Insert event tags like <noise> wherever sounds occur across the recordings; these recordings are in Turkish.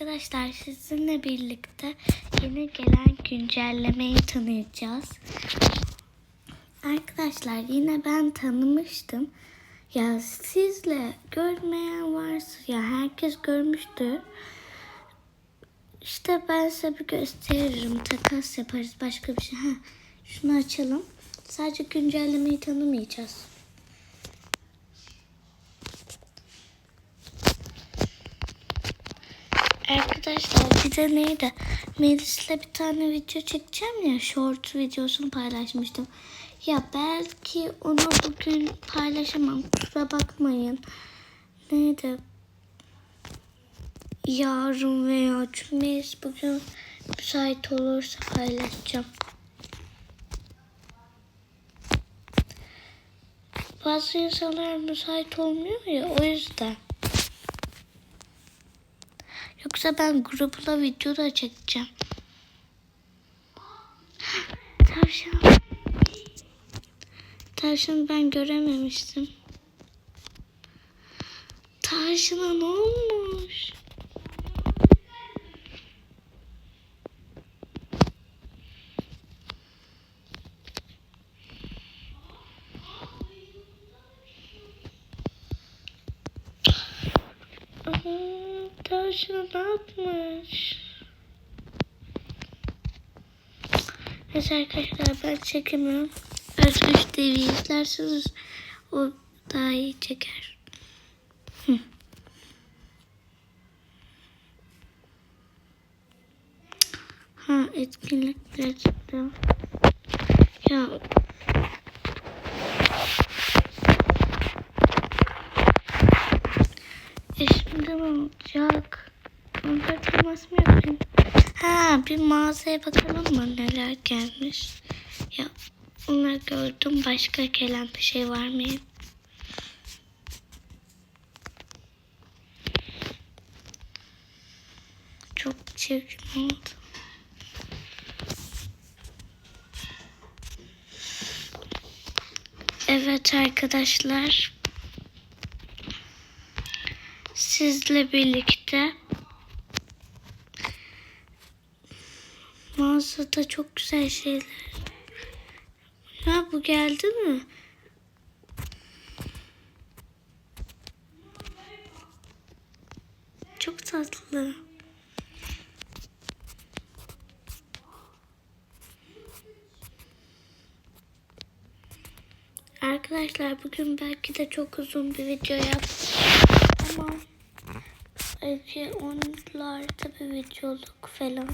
Arkadaşlar sizinle birlikte yeni gelen güncellemeyi tanıyacağız. Arkadaşlar yine ben tanımıştım. Ya sizle görmeyen varsa ya herkes görmüştür. İşte ben size bir gösteririm. Takas yaparız başka bir şey. Ha, şunu açalım. Sadece güncellemeyi tanımayacağız. Arkadaşlar bir de neydi? Melis'le bir tane video çekeceğim ya. Short videosunu paylaşmıştım. Ya belki onu bugün paylaşamam. Kusura bakmayın. Neydi? Yarın veya Melis bugün müsait olursa paylaşacağım. Bazı insanlar müsait olmuyor ya o yüzden. Yoksa ben grupla video da çekeceğim. Tavşan. Tavşan ben görememiştim. Tavşana ne olmuş? Tavşan ne yapmış? Arkadaşlar ben çekemiyorum. Özgüç TV izlerseniz o daha iyi çeker. Hı. Ha etkinlikler çıktı. Ya şimdi ne olacak? Yapayım? Ha bir mağazaya bakalım mı neler gelmiş. Ya onları gördüm. Başka gelen bir şey var mı? Çok çirkin oldu. Evet arkadaşlar. Sizle birlikte mağazada çok güzel şeyler. Ha bu geldi mi? Çok tatlı. Arkadaşlar bugün belki de çok uzun bir video yaptım. Ama belki onlarda bir videoluk falan.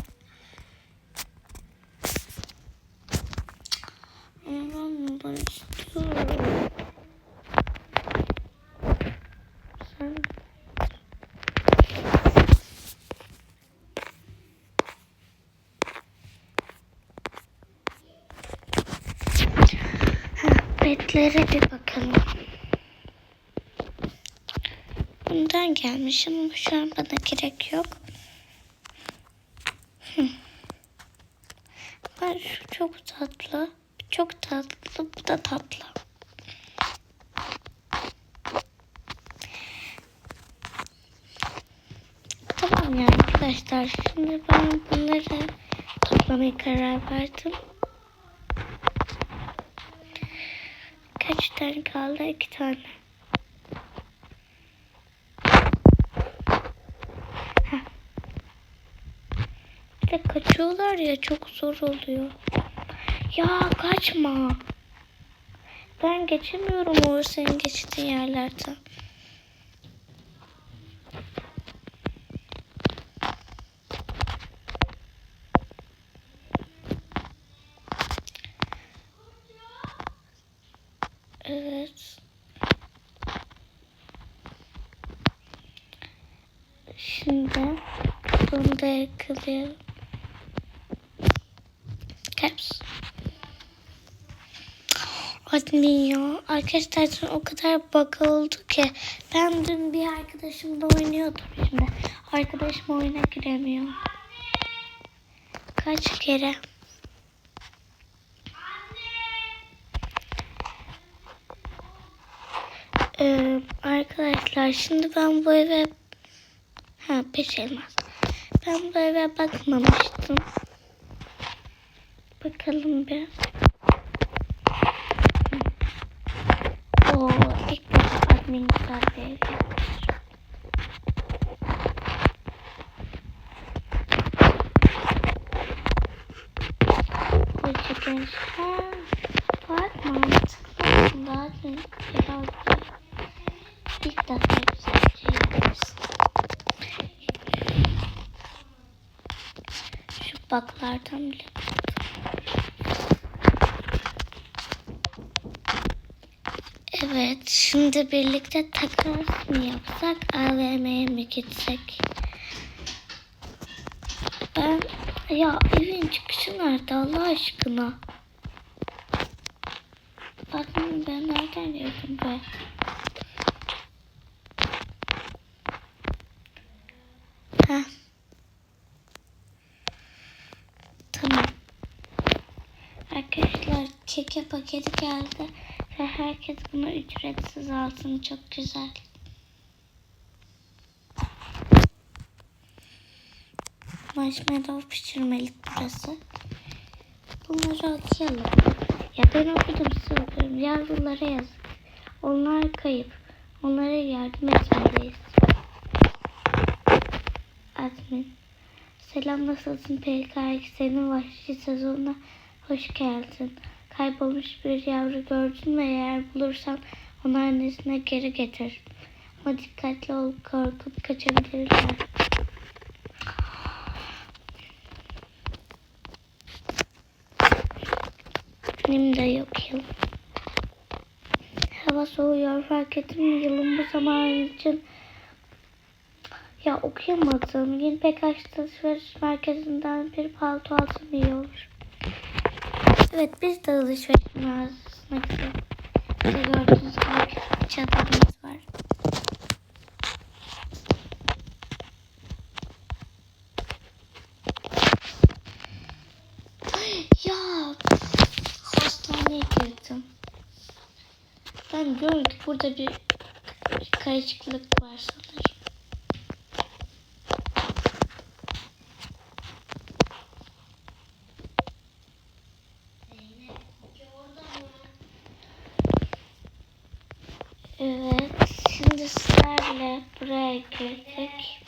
Ama ben bunu istiyorum. Sen... Ha, Betlere bir bakalım. Bundan gelmiş ama şu an bana gerek yok. Hı. Ben şu çok tatlı. Çok tatlı. Bu da tatlı. Tamam yani arkadaşlar. Şimdi ben bunları toplamaya karar verdim. Kaç tane kaldı? İki tane. Bir de kaçıyorlar ya çok zor oluyor. Ya kaçma. Ben geçemiyorum o senin geçtiğin yerlerden. Evet. Şimdi bunu da yakalayalım. Caps. Admin ya. Arkadaşlar dün o kadar bug oldu ki. Ben dün bir arkadaşımla oynuyordum şimdi. Arkadaşım oyuna giremiyor. Kaç kere? Ee, arkadaşlar şimdi ben bu eve ha beş. Ben bu eve bakmamıştım. Bakalım bir. Oo, ilk defa admin güzel bir ev yapmış. Gençler. Bak mantıklı aslında admin biraz da ilk defa güzel bir şey yapmışsın. Şu baklardan bile Evet, şimdi birlikte takas mı yapsak, AVM'ye mi gitsek? Ben, ya evin çıkışı nerede Allah aşkına? Bakın ben nereden girdim be? Heh. Tamam. Arkadaşlar keke paketi geldi ve herkes bunu ücretsiz alsın. Çok güzel. Marshmallow pişirmelik burası. Bunları okuyalım. Ya ben okudum size okuyorum. Yavrulara yazık. Onlar kayıp. Onlara yardım etmeliyiz. Admin. Selam nasılsın PK senin vahşi sezonuna hoş geldin. Kaybolmuş bir yavru gördün mü eğer bulursan onu annesine geri getir. Ama dikkatli ol korkup kaçabilirler. Benim de yok yıl. Hava soğuyor fark ettin mi yılın bu zamanı için ya okuyamadım. Yeni pek alışveriş merkezinden bir palto alsam iyi olur. Evet biz de alışveriş mağazasına. İşte gördüğünüz gibi çadırımız var. Ya hastaneye girdim. Ben ki burada bir karışıklık var sanırım. Evet, şimdi sizlerle buraya girdik.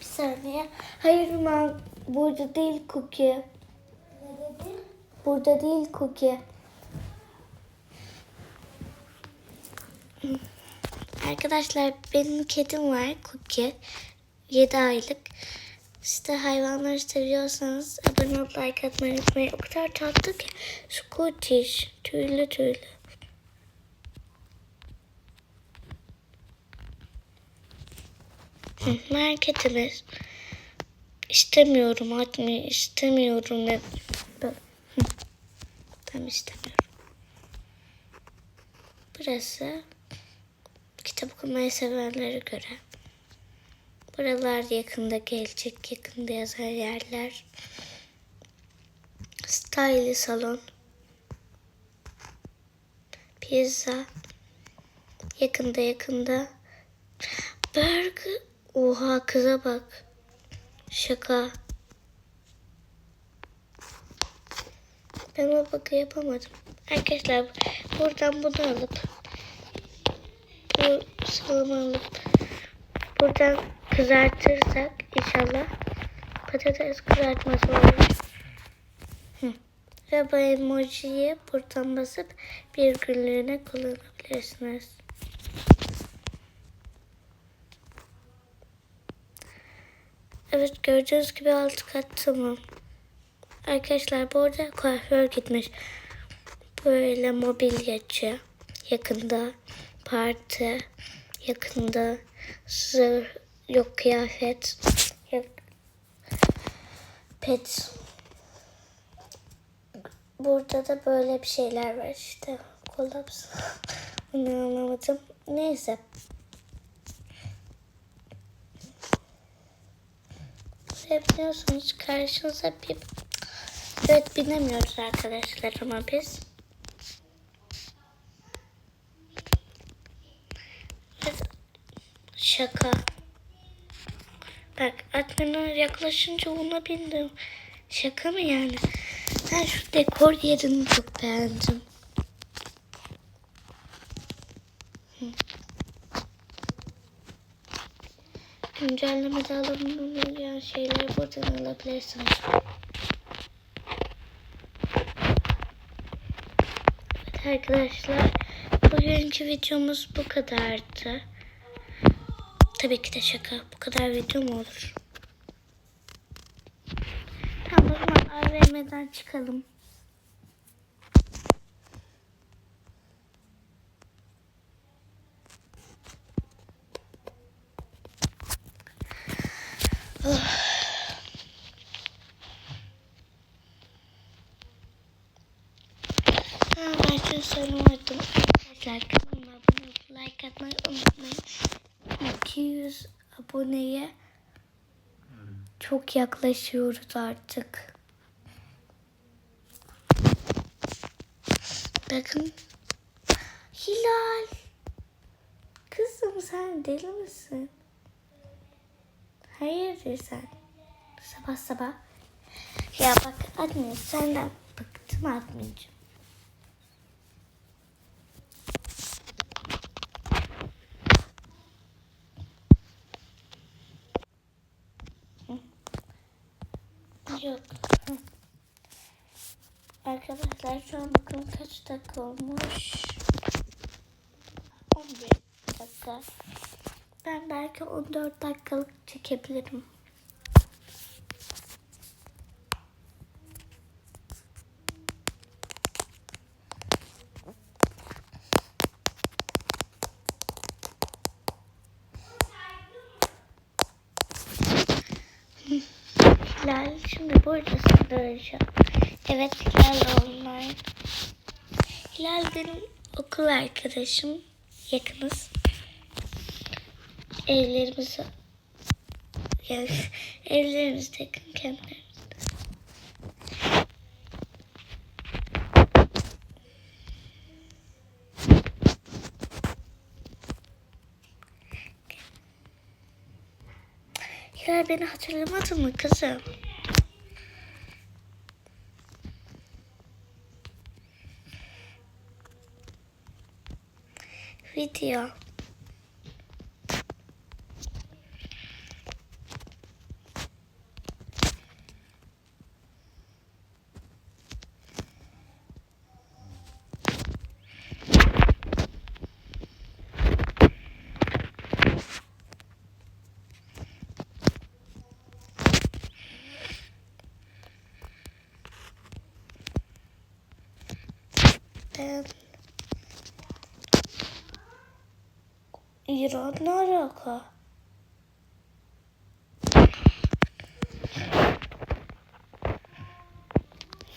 Bir saniye. Hayır man, burada değil Cookie. Burada değil Cookie. Arkadaşlar benim kedim var Cookie. 7 aylık. İşte hayvanları seviyorsanız abone olup like atmayı unutmayın. O kadar tatlı ki. Scottish. Tüylü tüylü. Marketimiz. İstemiyorum atmayı istemiyorum ne? Hı, Tam istemiyorum. Burası kitap okumayı sevenlere göre. Buralar yakında gelecek, yakında yazar yerler. Style salon. Pizza. Yakında yakında. Burger. Oha kıza bak. Şaka. Ben o bakı yapamadım. Arkadaşlar buradan bunu alıp bu salamı alıp buradan kızartırsak inşallah patates kızartması olur. Ve bu emojiyi buradan basıp bir günlüğüne kullanabilirsiniz. Evet gördüğünüz gibi alt kat tamam. Arkadaşlar bu arada kuaför gitmiş. Böyle mobilyacı yakında parti yakında zırh yok kıyafet yok pet. Burada da böyle bir şeyler var işte. Kolaps. <laughs> Onu anlamadım. Neyse Buraya biliyorsunuz karşınıza bir evet binemiyoruz arkadaşlar ama biz Şaka. Bak Admin'e yaklaşınca ona bindim. Şaka mı yani? Ben şu dekor yerini çok beğendim. Güncellemede alınmayan şeyleri buradan alabilirsiniz. Evet arkadaşlar bugünkü videomuz bu kadardı. Tabii ki de şaka. Bu kadar video mu olur? Tamam o zaman AVM'den çıkalım. Ha, söylemedim. Arkadaşlar kanalıma abone olup like atmayı unutmayın. 200 aboneye çok yaklaşıyoruz artık. Bakın. Hilal. Kızım sen deli misin? Hayırdır sen? Sabah sabah. Ya bak anne senden bıktım anneciğim. Yok. Arkadaşlar şu an bakın kaç dakika olmuş. 11 dakika. Ben belki 14 dakikalık çekebilirim. Hilal şimdi buradasın döneceğim. Evet Hilal online. Hilal benim okul arkadaşım. Yakınız. Evlerimiz yani <laughs> evlerimiz de yakın kendilerimizde. Hilal beni hatırlamadın mı kızım? Video. Ben... İran ne alaka?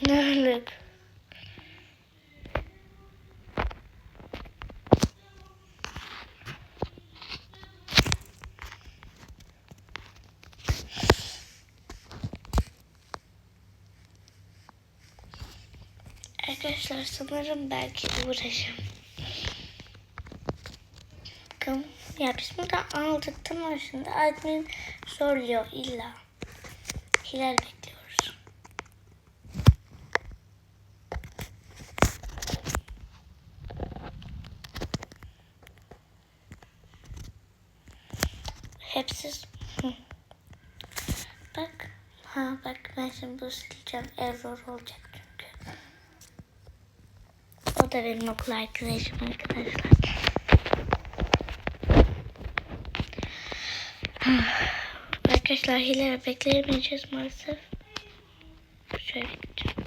Ne alaka? Arkadaşlar sanırım belki uğraşım. Bakın ya biz bunu aldık tamam şimdi admin soruyor illa. Hilal bekliyoruz. Hepsi Hı. Bak. Ha bak ben şimdi bu sileceğim. Error olacak çünkü. O da benim okul arkadaşım arkadaşlar. <sighs> Arkadaşlar Hilal'e bekleyemeyeceğiz maalesef. Şöyle gideceğim.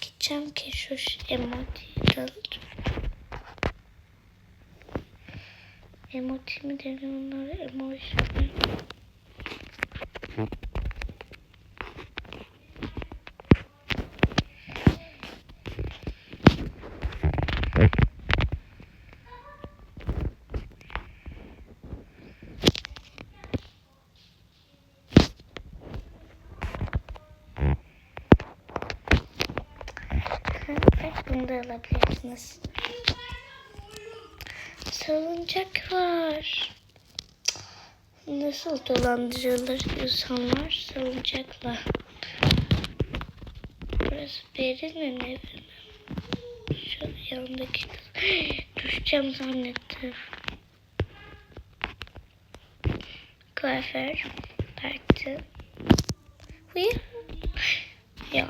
Gideceğim ki şu emojiyi de. Emoji mi deniyor onlara? Emoji mi? Evet, bunu da alabilirsiniz. Salıncak var. Nasıl dolandırılır insanlar salıncakla? Burası Berin'in evi mi? Şu yanındaki kız. <gasps> Düşeceğim zannettim. Kuaför. Parti. Uyu. Ya.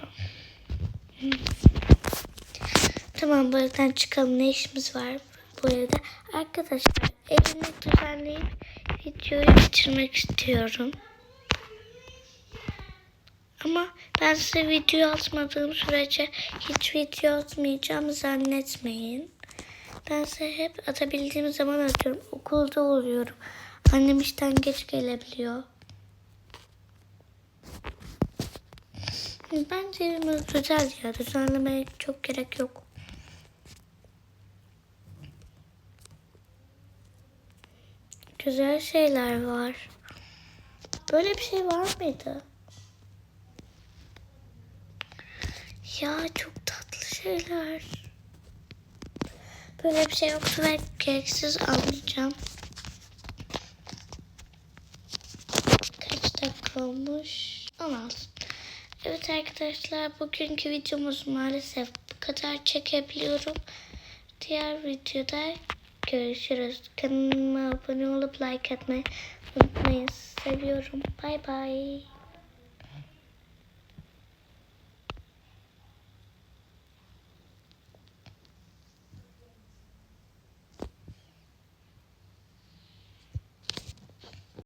Hı. Tamam bu evden çıkalım. Ne işimiz var bu evde? Arkadaşlar evimi düzenleyip videoyu bitirmek istiyorum. Ama ben size video atmadığım sürece hiç video atmayacağım zannetmeyin. Ben size hep atabildiğim zaman atıyorum. Okulda oluyorum. Annem işten geç gelebiliyor. Bence güzel ya. Düzenlemeye çok gerek yok. Güzel şeyler var. Böyle bir şey var mıydı? Ya çok tatlı şeyler. Böyle bir şey yoktu ve gereksiz almayacağım. Kaç dakika olmuş? 16. Evet arkadaşlar bugünkü videomuz maalesef bu kadar çekebiliyorum. Diğer videoda görüşürüz. Kanalıma abone olup like atmayı unutmayın. Seviyorum. Bay bay.